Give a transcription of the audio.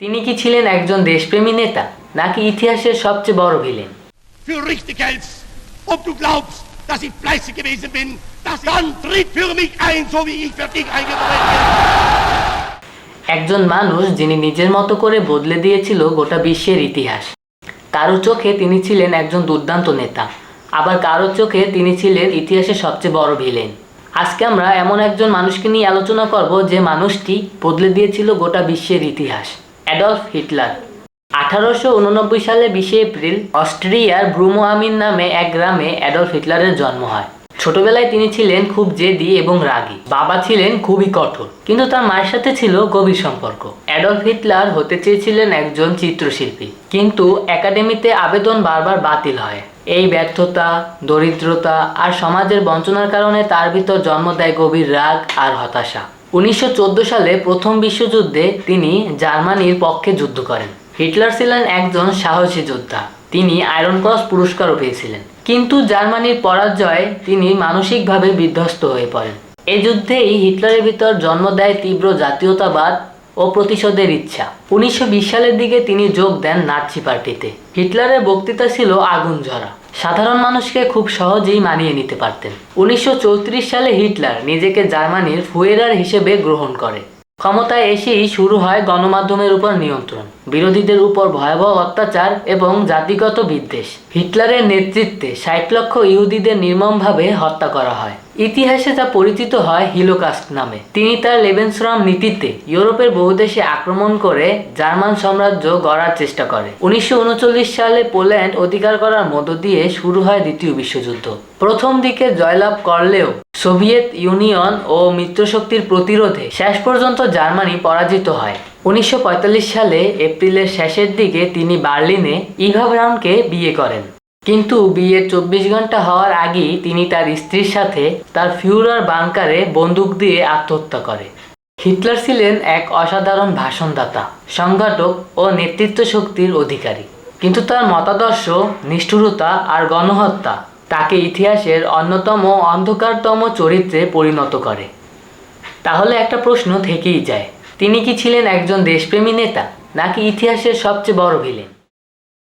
তিনি কি ছিলেন একজন দেশপ্রেমী নেতা নাকি ইতিহাসের সবচেয়ে বড় villain? Für richtig hältst, ob du glaubst, dass ich fleißig gewesen bin, das dann tritt für mich ein, so wie ich für dich eingetreten bin. একজন মানুষ যিনি নিজের মতো করে বদলে দিয়েছিল গোটা বিশ্বের ইতিহাস। কারও চোখে তিনি ছিলেন একজন দুর্দান্ত নেতা আবার কারও চোখে তিনি ছিলেন ইতিহাসের সবচেয়ে বড় ভিলেন। আজকে আমরা এমন একজন মানুষকে নিয়ে আলোচনা করব যে মানুষটি বদলে দিয়েছিল গোটা বিশ্বের ইতিহাস। Adolf Hitler. আঠারোশো উননব্বই সালে বিশে এপ্রিল অস্ট্রিয়ার ব্রুমো আমিন নামে এক গ্রামে অ্যাডলফ হিটলারের জন্ম হয়। ছোটবেলায় তিনি ছিলেন খুব জেদি এবং রাগী। বাবা ছিলেন খুবই কঠোর, কিন্তু তার মায়ের সাথে ছিল গভীর সম্পর্ক। অ্যাডলফ হিটলার হতে চেয়েছিলেন একজন চিত্রশিল্পী, কিন্তু একাডেমিতে আবেদন বারবার বাতিল হয়। এই ব্যর্থতা, দরিদ্রতা আর সমাজের বঞ্চনার কারণে তার ভিতর জন্ম দেয় গভীর রাগ আর হতাশা। উনিশশো চোদ্দ সালে প্রথম বিশ্বযুদ্ধে তিনি জার্মানির পক্ষে যুদ্ধ করেন। হিটলার ছিলেন একজন সাহসী যোদ্ধা। তিনি আয়রন ক্রস পুরস্কারও পেয়েছিলেন। কিন্তু জার্মানির পরাজয়ে তিনি মানসিকভাবে বিধ্বস্ত হয়ে পড়েন। এই যুদ্ধেই হিটলারের ভিতর জন্ম দেয় তীব্র জাতীয়তাবাদ ও প্রতিশোধের ইচ্ছা। উনিশশো বিশ সালের দিকে তিনি যোগ দেন নাৎসি পার্টিতে। হিটলারের বক্তৃতা ছিল আগুন ঝরা। সাধারণ মানুষকে খুব সহজেই মানিয়ে নিতে পারতেন। উনিশশো চৌত্রিশ সালে হিটলার নিজেকে জার্মানির ফুয়েরার হিসেবে গ্রহণ করে। ক্ষমতায় এসেই শুরু হয় গণমাধ্যমের উপর নিয়ন্ত্রণ, বিরোধীদের উপর ভয়াবহ অত্যাচার এবং জাতিগত বিদ্বেষ। হিটলারের নেতৃত্বে ষাট লক্ষ ইহুদিদের নির্মমভাবে হত্যা করা হয়। ইতিহাসে যা পরিচিত হয় হিলোকাস্ট নামে। তিনি তার লেবেনশ্রম নীতিতে ইউরোপের বহু দেশে আক্রমণ করে জার্মান সাম্রাজ্য গড়ার চেষ্টা করে। উনিশশো উনচল্লিশ সালে পোল্যান্ড অধিকার করার মধ্য দিয়ে শুরু হয় দ্বিতীয় বিশ্বযুদ্ধ। প্রথম দিকে জয়লাভ করলেও সোভিয়েত ইউনিয়ন ও মিত্রশক্তির প্রতিরোধে শেষ পর্যন্ত জার্মানি পরাজিত হয়। উনিশশো পঁয়তাল্লিশ সালে এপ্রিলের শেষের দিকে তিনি বার্লিনে ইভা ব্রাউনকে বিয়ে করেন। কিন্তু বিয়ের চব্বিশ ঘণ্টা হওয়ার আগেই তিনি তার স্ত্রীর সাথে তার ফিউরার বাংকারে বন্দুক দিয়ে আত্মহত্যা করে। হিটলার ছিলেন এক অসাধারণ ভাষণদাতা, সংগঠক ও নেতৃত্ব শক্তির অধিকারী। কিন্তু তার মতাদর্শ, নিষ্ঠুরতা আর গণহত্যা তাকে ইতিহাসের অন্যতম অন্ধকারতম চরিত্রে পরিণত করে। তাহলে একটা প্রশ্ন থেকেই যায়, তিনি কি ছিলেন একজন দেশপ্রেমী নেতা নাকি ইতিহাসের সবচেয়ে বড় ভিলেন?